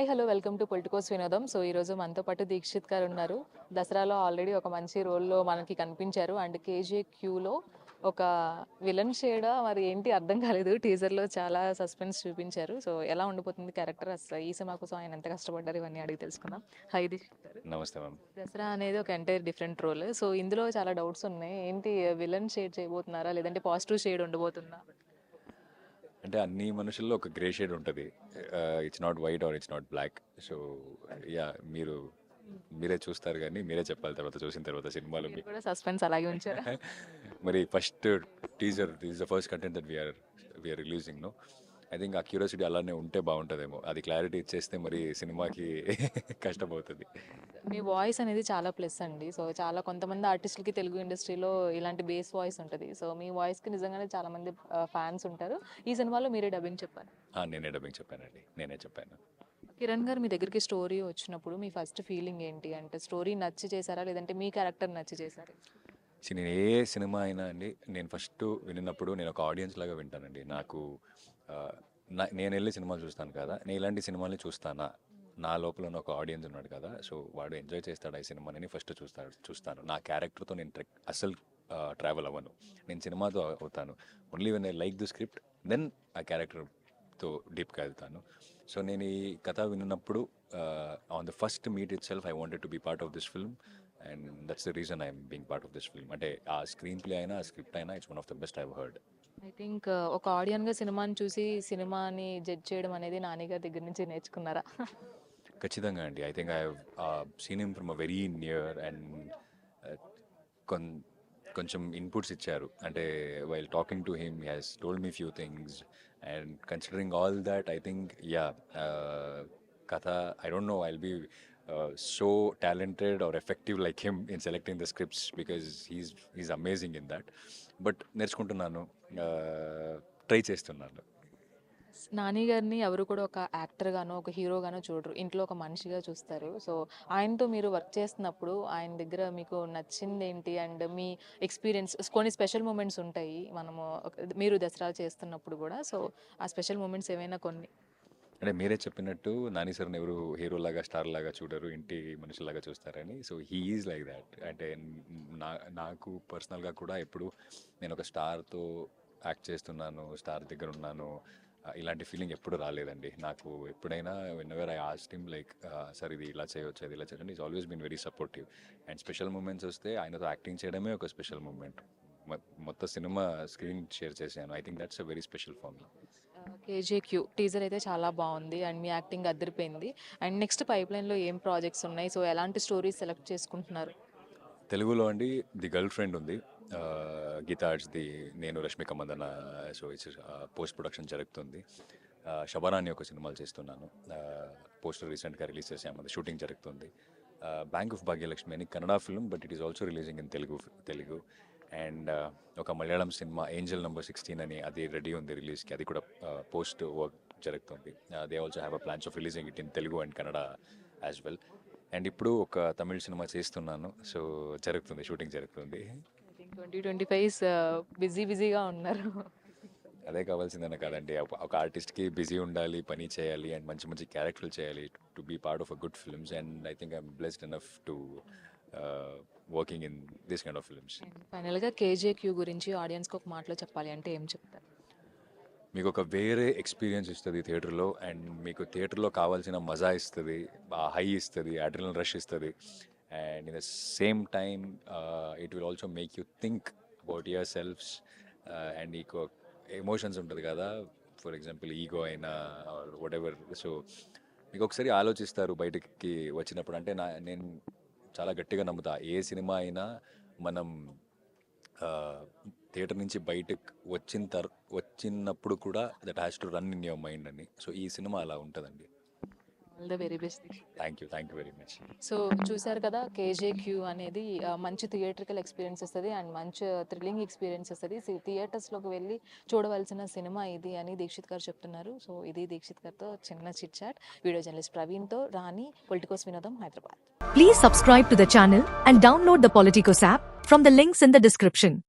Hi hello welcome to Politicos వినోదం. So ఈరోజు మనతో పాటు దీక్షిత్ గారు ఉన్నారు. దసరాలో ఆల్రెడీ ఒక మంచి రోల్లో మనకి కనిపించారు. అండ్ కేజీ క్యూలో ఒక విలన్ షేడా మరి ఏంటి అర్థం కాలేదు. టీజర్లో చాలా సస్పెన్స్ చూపించారు. సో ఎలా ఉండిపోతుంది క్యారెక్టర్? అసలు ఈ సినిమా కోసం ఆయన ఎంత కష్టపడ్డారు? ఇవన్నీ అడిగి తెలుసుకుందాం. హై నమస్తే మ్యామ్. దసరా అనేది ఒక ఎంటైర్ డిఫరెంట్ రోల్. సో ఇందులో చాలా డౌట్స్ ఉన్నాయి. ఏంటి విలన్ షేడ్ చేయబోతున్నారా? లేదంటే పాజిటివ్ షేడ్ ఉండబోతుందా? అంటే అన్ని మనుషుల్లో ఒక గ్రే షేడ్ ఉంటుంది. It's not white or it's not black so yeah మీరు మీరే చూస్తారు కానీ మీరే చెప్పాలి తర్వాత చూసిన తర్వాత సినిమాలో సస్పెన్స్ అలాగే ఉంచారా? మరి first teaser this the first content that we're we're releasing no I think uh curiosity అలానే ఉంటే బాగుంటుందేమో. అది క్లారిటీ ఇచ్చేస్తే మరి సినిమాకి కష్టమవుతుంది. మీ వాయిస్ అనేది చాలా ప్లస్ అండి. సో చాలా కొంతమంది ఆర్టిస్టులకి తెలుగు ఇండస్ట్రీలో ఇలాంటి బేస్ వాయిస్ ఉంటుంది. సో మీ వాయిస్కి నిజంగానే చాలా మంది ఫ్యాన్స్ ఉంటారు. ఈ సినిమాలో మీరే డబ్బింగ్ చెప్పారు. నేనే డబ్బింగ్ చెప్పానండి. నేనే చెప్పాను. కిరణ్ గారు మీ దగ్గరికి స్టోరీ వచ్చినప్పుడు మీ ఫస్ట్ ఫీలింగ్ ఏంటి? అంటే స్టోరీ నచ్చి చేశారా? లేదంటే మీ క్యారెక్టర్ నచ్చి చేశారా? సో నేను ఏ సినిమా అయినా అండి నేను ఫస్ట్ వినినప్పుడు నేను ఒక ఆడియన్స్ లాగా వింటానండి. నాకు నా- నేను వెళ్ళి సినిమాలు చూస్తాను కదా నేను ఇలాంటి సినిమాల్ని చూస్తానా? నా లోపల ఉన్న ఒక ఆడియన్స్ ఉన్నాడు కదా సో వాడు ఎంజాయ్ చేస్తాడు ఈ సినిమాని ఫస్ట్ చూస్తాడు చూస్తాను. నా క్యారెక్టర్తో నేను ట్రెక్ అసలు ట్రావెల్ అవ్వను. నేను సినిమాతో అవుతాను. Only when I like the script then ఆ క్యారెక్టర్తో డీప్గా వెళ్తాను. సో నేను ఈ కథ విన్నప్పుడు on the first meet itself I wanted to be part of this film. And that's the reason I'm being part of this film అంటే ఆ స్క్రీన్ ప్లే అయినా ఆ స్క్రిప్ట్ అయినా it's one of the best I've heard I think ఒక ఆడియన్గా సినిమాని చూసి సినిమాని జడ్జ్ చేయడం అనేది నాని గారి దగ్గర నుంచి నేర్చుకున్నారా? ఖచ్చితంగా అండి. I think I seen him from a very near and కొన్ కొంచెం ఇన్పుట్స్ ఇచ్చారు. అంటే while talking to him has told me few things and considering all that I think yeah కథ I don't know I'll be so talented or effective like him in selecting the scripts because he's he's amazing in that but నేర్చుకుంటున్నాను. Try చేస్తున్నాను. నాని గారిని ఎవరు కూడా ఒక యాక్టర్గానో ఒక హీరోగానో చూడరు. ఇంట్లో ఒక మనిషిగా చూస్తారు. సో ఆయనతో మీరు వర్క్ చేస్తున్నప్పుడు ఆయన దగ్గర మీకు నచ్చింది ఏంటి అండ్ మీ ఎక్స్పీరియన్స్ కొన్ని స్పెషల్ మూమెంట్స్ ఉంటాయి. మనము మీరు దసరా చేస్తున్నప్పుడు కూడా. సో ఆ స్పెషల్ మూమెంట్స్ ఏమైనా కొన్ని. అంటే మీరే చెప్పినట్టు నాని సార్ని ఎవరు హీరో లాగా స్టార్ లాగా చూడరు ఇంటి మనుషులాగా చూస్తారని. So he is like that. అంటే నా నాకు పర్సనల్గా కూడా ఎప్పుడు నేను ఒక స్టార్తో యాక్ట్ చేస్తున్నాను స్టార్ దగ్గర ఉన్నాను. ఇలాంటి ఫీలింగ్ ఎప్పుడు రాలేదండి. నాకు ఎప్పుడైనా when I asked him like sir ఇది ఇలా చేయొచ్చు అది ఇలా చేయొచ్చు. Is always been very supportive. And special moments వస్తే ఆయనతో యాక్టింగ్ చేయడమే ఒక స్పెషల్ మూమెంట్. మొత్తం సినిమా స్క్రీన్ షేర్ చేశాను. I think that's a very special for me KJQ teaser అయితే చాలా బాగుంది అండ్ మీ యాక్టింగ్ అదిరిపోయింది. అండ్ నెక్స్ట్ పైప్ లైన్లో ఏం ప్రాజెక్ట్స్ ఉన్నాయి? సో ఎలాంటి స్టోరీస్ సెలెక్ట్ చేసుకుంటున్నారు? తెలుగులో అండి ది గర్ల్ ఫ్రెండ్ ఉంది. ఆ, గీతా ఆర్ట్స్ ది నేను Rashmika Mandanna so it's post production జరుగుతుంది. శబరాని ఒక సినిమాలు చేస్తున్నాను. పోస్టర్ రీసెంట్గా రిలీజ్ చేసాము అది షూటింగ్ జరుగుతుంది. బ్యాంక్ ఆఫ్ భాగ్యలక్ష్మి అని Kannada film but it is also releasing in Telugu Telugu and ఒక మలయాళం సినిమా ఏంజల్ నెంబర్ సిక్స్టీన్ అని అది రెడీ ఉంది రిలీజ్కి అది కూడా పోస్ట్ వర్క్ జరుగుతుంది. They also have a plans of releasing it in Telugu and Kannada as well and ఇప్పుడు ఒక తమిళ సినిమా చేస్తున్నాను. సో జరుగుతుంది షూటింగ్ జరుగుతుంది. ట్వంటీ ట్వంటీ ఫైవ్ బిజీ బిజీగా ఉన్నారు. అదే కావాల్సిందన్న కాదండి. ఒక- ఒక ఆర్టిస్ట్కి బిజీ ఉండాలి పని చేయాలి అండ్ మంచి మంచి క్యారెక్టర్లు చేయాలి to be part of a good films and I think I'm blessed enough to working in this kind of films ఫైనల్గా కేజేక్యూ గురించి ఆడియన్స్కి ఒక మాటలో చెప్పాలి అంటే ఏం చెప్తారు? మీకు ఒక వేరే ఎక్స్పీరియన్స్ ఇస్తుంది థియేటర్లో అండ్ మీకు థియేటర్లో కావాల్సిన మజా ఇస్తుంది హై ఇస్తుంది అడ్రినల్ రష్ ఇస్తుంది. And in the same time it will also make you think about your selfs and మీకు ఎమోషన్స్ ఉంటుంది కదా. ఫర్ ఎగ్జాంపుల్ ఈగో అయినా వాట్ ఎవర్ సో మీకు ఒకసారి ఆలోచిస్తారు బయటకి వచ్చినప్పుడు. అంటే నా నేను చాలా గట్టిగా నమ్ముతా. ఏ సినిమా అయినా మనం థియేటర్ నుంచి బయటకు వచ్చిన తర్ వచ్చినప్పుడు కూడా that has to run in your mind అని. సో ఈ సినిమా అలా ఉంటుందండి. All the very best thank you thank you very much so చూసారు కదా కేజేక్యూ అనేది ఆ, మంచి థియేట్రికల్ ఎక్స్పీరియన్స్ ఇస్తుంది అండ్ మంచి థ్రిల్లింగ్ ఎక్స్పీరియన్స్ ఇస్తుంది థియేటర్స్లోకి వెళ్ళి చూడవలసిన సినిమా ఇది అని దీక్షిత్ గారు చెప్తున్నారు. సో ఇది దీక్షిత్ గారితో చిన్న చిట్ చాట్ వీడియో జర్నలిస్ట్ ప్రవీణ్తో రాణి పొలిటికోస్ వినోదం Hyderabad Please subscribe to the channel and download the Politicos app from the links in the description.